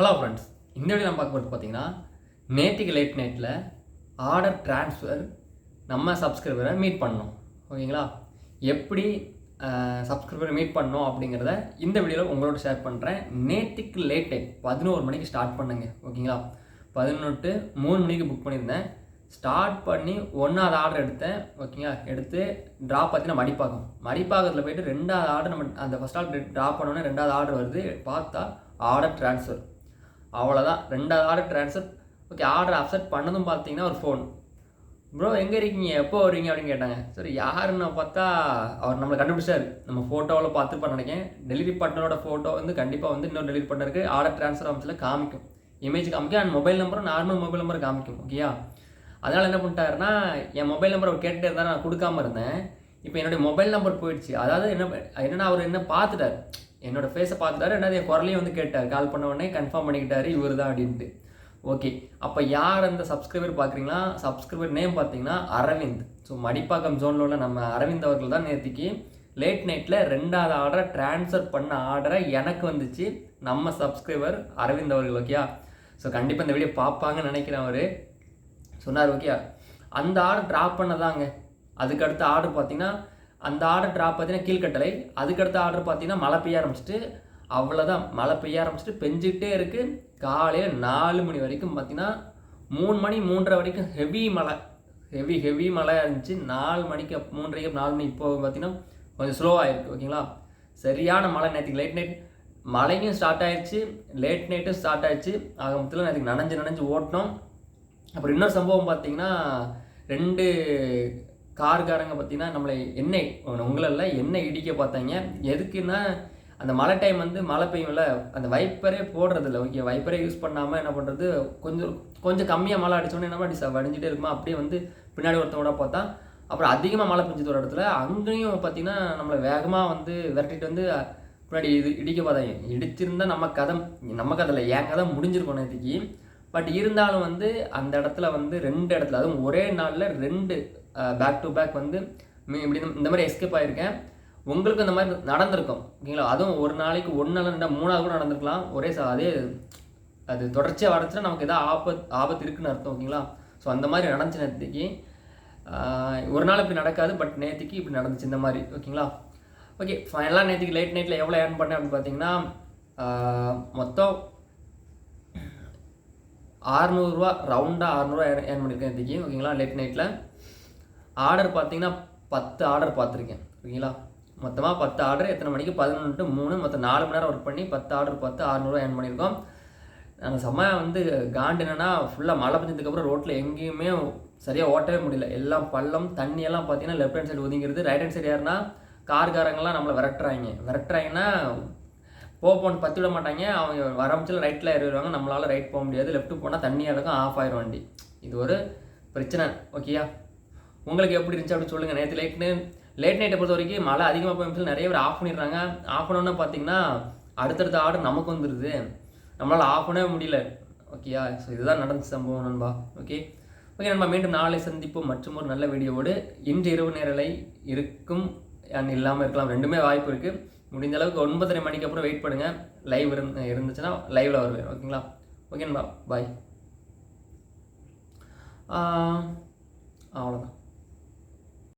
Hello friends இந்த video நம்ம பார்க்க போகிறது பார்த்தீங்கன்னா நேற்றுக்கு லேட் நைட்டில் ஆர்டர் ட்ரான்ஸ்ஃபர் நம்ம சப்ஸ்கிரைபரை மீட் பண்ணோம். ஓகேங்களா? எப்படி சப்ஸ்கிரைபரை மீட் பண்ணோம் அப்படிங்கிறத இந்த வீடியோவில் உங்களோட ஷேர் பண்ணுறேன் நேற்றுக்கு லேட் நைட் பதினோரு மணிக்கு ஸ்டார்ட் பண்ணுங்க. ஓகேங்களா? பதினொட்டு மூணு மணிக்கு புக் பண்ணியிருந்தேன். ஸ்டார்ட் பண்ணி ஒன்றாவது ஆர்டர் எடுத்தேன். ஓகேங்களா? எடுத்து ட்ராப் பார்த்தீங்கன்னா மடிப்பாக்கம். மடிப்பாக்கத்தில் போயிட்டு ரெண்டாவது ஆர்டர் நம்ம அந்த ஃபஸ்ட் ஆர்டர் ட்ராப் பண்ணோன்னே ரெண்டாவது ஆர்டர் வருது. பார்த்தா ஆர்டர் ட்ரான்ஸ்ஃபர் அவ்வளோதான் ரெண்டாவது order transfer okay order upset பண்ணதும் பார்த்தீங்கன்னா ஒரு ஃபோன் ப்ரோ எங்கே இருக்கீங்க? எப்போ வருவீங்க அப்படின்னு கேட்டாங்க. சரி யாருன்னு பார்த்தா அவர் நம்மளை கண்டுபிடிச்சாரு. நம்ம ஃபோட்டோவில் பார்த்துப்பா நினைக்கிறேன். டெலிவரி பார்ட்னரோட ஃபோட்டோ வந்து கண்டிப்பாக வந்து இன்னொரு டெலிவரி பார்ட்னருக்கு ஆர்டர் ட்ரான்ஸ்ஃபர் ஆஃபீஸில் காமிக்கும். இமேஜ் காமிக்கும். அண்ட் மொபைல் நம்பரும் நார்மல் மொபைல் நம்பர் காமிக்கும். ஓகேயா அதனால் என்ன பண்ணிட்டாருன்னா என் மொபைல் நம்பர் அவர் கேட்டுட்டே இருந்தால் நான் கொடுக்காம இருந்தேன். இப்போ என்னுடைய மொபைல் நம்பர் போயிடுச்சு. அதாவது என்ன என்னென்னா அவர் என்ன பார்த்துட்டார். என்னோட ஃபேஸை பார்த்துட்டாரு என்னது என் குரலையும் வந்து கேட்டார். கால் பண்ண உடனே கன்ஃபார்ம் பண்ணிக்கிட்டாரு இவர் தான் அப்படின்ட்டு. ஓகே அப்போ யார் அந்த சப்ஸ்கிரைபர் பார்க்குறீங்களா? சப்ஸ்கிரைபர் நேம் பார்த்தீங்கன்னா அரவிந்த். ஸோ மடிப்பாக்கம் ஜோனில் உள்ள நம்ம அரவிந்த் அவர்கள் தான் நேற்றுக்கு லேட் நைட்டில் ரெண்டாவது ஆர்டரை ட்ரான்ஸ்ஃபர் பண்ண ஆர்டரை எனக்கு வந்துச்சு. நம்ம சப்ஸ்கிரைபர் அரவிந்த் அவர்கள் ஓகேயா ஸோ கண்டிப்பாக இந்த வீடியோ பார்ப்பாங்கன்னு நினைக்கிறேன் அவர். சொன்னார் ஓகேயா அந்த ஆர்டர் ட்ராப் பண்ணதாங்க. அதுக்கு அடுத்த ஆர்டர் பார்த்தீங்கன்னா அந்த ஆர்டர் ட்ராப் பார்த்தீங்கன்னா கீழ்கட்டளை. அதுக்கடுத்த ஆர்டர் பார்த்தீங்கன்னா மழை பெய்ய ஆரம்பிச்சிட்டு அவ்வளோதான் மழை பெய்ய ஆரம்பிச்சிட்டு பெஞ்சிக்கிட்டே இருக்குது காலையில் நாலு மணி வரைக்கும் பார்த்தீங்கன்னா மூணு மணி மூன்றரை வரைக்கும் ஹெவி மழை. ஹெவி ஹெவி மழையாக இருந்துச்சு. நாலு மணிக்கு மூன்றரைக்கு நாலு மணி இப்போ பார்த்தீங்கன்னா கொஞ்சம் ஸ்லோவாக இருக்குது ஓகேங்களா? சரியான மழை நேற்றுக்கு. லேட் நைட் மழையும் ஸ்டார்ட் ஆயிடுச்சு லேட் நைட்டும் ஸ்டார்ட் ஆயிடுச்சு ஆக மொத்தத்தில் நேற்றுக்கு நனைஞ்சு நனைஞ்சு ஓட்டினோம். அப்புறம் இன்னொரு சம்பவம் பார்த்தீங்கன்னா ரெண்டு கார்காரங்க பார்த்தீங்கன்னா நம்மளை எண்ணெய் உங்களெல்லாம் எண்ணெய் இடிக்க பார்த்தாங்க? எதுக்குன்னா அந்த மழை டைம் வந்து மழை பெய்யும்ல அந்த வைப்பரே போடுறதில்ல ஓகே வைப்பரே யூஸ் பண்ணாமல் என்ன பண்ணுறது கொஞ்சம் கொஞ்சம் கம்மியாக மழை அடிச்சோன்னே என்ன பண்ணி வடிஞ்சிட்டே இருக்குமா? அப்படியே வந்து பின்னாடி ஒருத்தவங்க பார்த்தா அப்புறம் அதிகமாக மழை பெஞ்சது ஒரு இடத்துல அங்கேயும் பார்த்தீங்கன்னா நம்மளை வேகமாக வந்து விரட்டிட்டு வந்து பின்னாடி இது இடிக்க பார்த்தாங்க. இடிச்சிருந்தா நம்ம கதை நம்ம கதையில் என் கதை முடிஞ்சிருக்கும் நேற்றுக்கு பட் இருந்தாலும் வந்து அந்த இடத்துல வந்து ரெண்டு இடத்துல அதுவும் ஒரே நாளில் ரெண்டு பேக் டு பேக் வந்து இப்படி இந்த- மாதிரி எஸ்கேப் ஆகியிருக்கேன் உங்களுக்கு இந்த மாதிரி நடந்திருக்கும். ஓகேங்களா? அதுவும் ஒரு நாளைக்கு ஒன்று ரெண்டா மூணாவது கூட நடந்திருக்கலாம். ஒரே அதே அது தொடர்ச்சியாக வரச்சுன்னா நமக்கு எதாவது ஆபத் ஆபத்து இருக்குன்னு அர்த்தம் ஓகேங்களா? ஸோ அந்த மாதிரி நடந்துச்சு நேற்றுக்கு ஒரு நாள் இப்படி நடக்காது பட் நேற்றுக்கு இப்படி நடந்துச்சு இந்த மாதிரி ஓகேங்களா? ஓகே ஃபைனலாக நேற்றுக்கு லேட் நைட்டில் எவ்வளோ ஏர்ன் பண்ணேன் அப்படின்னு பார்த்தீங்கன்னா மொத்தம் ஆறுநூறுவா ரவுண்டாக அறநூறுவா ஏர்ன் பண்ணியிருக்கேன் நேற்றுக்கு ஓகேங்களா? லேட் நைட்டில் ஆர்டர் பார்த்தீங்கன்னா பத்து ஆர்டர் பார்த்துருக்கேன். ஓகேங்களா மொத்தமாக பத்து ஆர்டர் எத்தனை மணிக்கு? பதினொன்று மூணு மொத்தம் நாலு மணி நேரம் ஒர்க் பண்ணி பத்து ஆர்டர் பார்த்து அறநூறுவா ஏர்ன் பண்ணியிருக்கோம். நாங்கள் செம்ம வந்து காண்டு என்னென்னா ஃபுல்லாக மழை பெஞ்சதுக்கப்புறம் ரோட்டில் எங்கேயுமே சரியாக ஓட்டவே முடியல. எல்லாம் பள்ளம் தண்ணியெல்லாம் பார்த்தீங்கன்னா லெஃப்ட் ஹேண்ட் சைடு ஒதுங்கிறது ரைட் ஹேண்ட் சைடு யாருன்னா கார்காரங்கெல்லாம் நம்மளை விரட்டுறாங்க. விரட்டுறாங்கன்னா போ போன்னு பத்தி விட மாட்டாங்க. அவங்க வரமிச்சில் ரைட்டில் ஏறிடுவாங்க. நம்மளால ரைட் போக முடியாது. லெஃப்ட் போனால் தண்ணியாக இருக்கும் ஆஃப் ஆயிரும் வண்டி. இது ஒரு பிரச்சனை. ஓகேயா உங்களுக்கு எப்படி இருந்துச்சு அப்படி சொல்லுங்கள் நேற்று லேட்னு லேட் நைட்டை பொறுத்த வரைக்கும் மழை அதிகமாக போய் நிறைய பேர் ஆஃப் பண்ணிடுறாங்க. ஆஃப் பண்ணோன்னா பார்த்தீங்கன்னா அடுத்தடுத்த ஆர்டர் நமக்கு வந்துடுது நம்மளால் ஆஃப் பண்ணவே முடியல. ஓகேயா ஸோ இதுதான் நடந்த சம்பவம் நண்பா. ஓகே ஓகே நண்பா மீண்டும் நாளை சந்திப்போம். மற்றும் ஒரு நல்ல வீடியோவோடு இன்று இரவு நேரலை இருக்கும். இல்லாமல் இருக்கலாம். ரெண்டுமே வாய்ப்பு இருக்குது முடிஞ்ச அளவுக்கு ஒன்பதரை மணிக்கு அப்புறம் வெயிட் பண்ணுங்கள் லைவ் இருந்து இருந்துச்சுன்னா லைவில் வருவேன். ஓகேங்களா ஓகே நண்பா. பாய் அவ்வளோதான்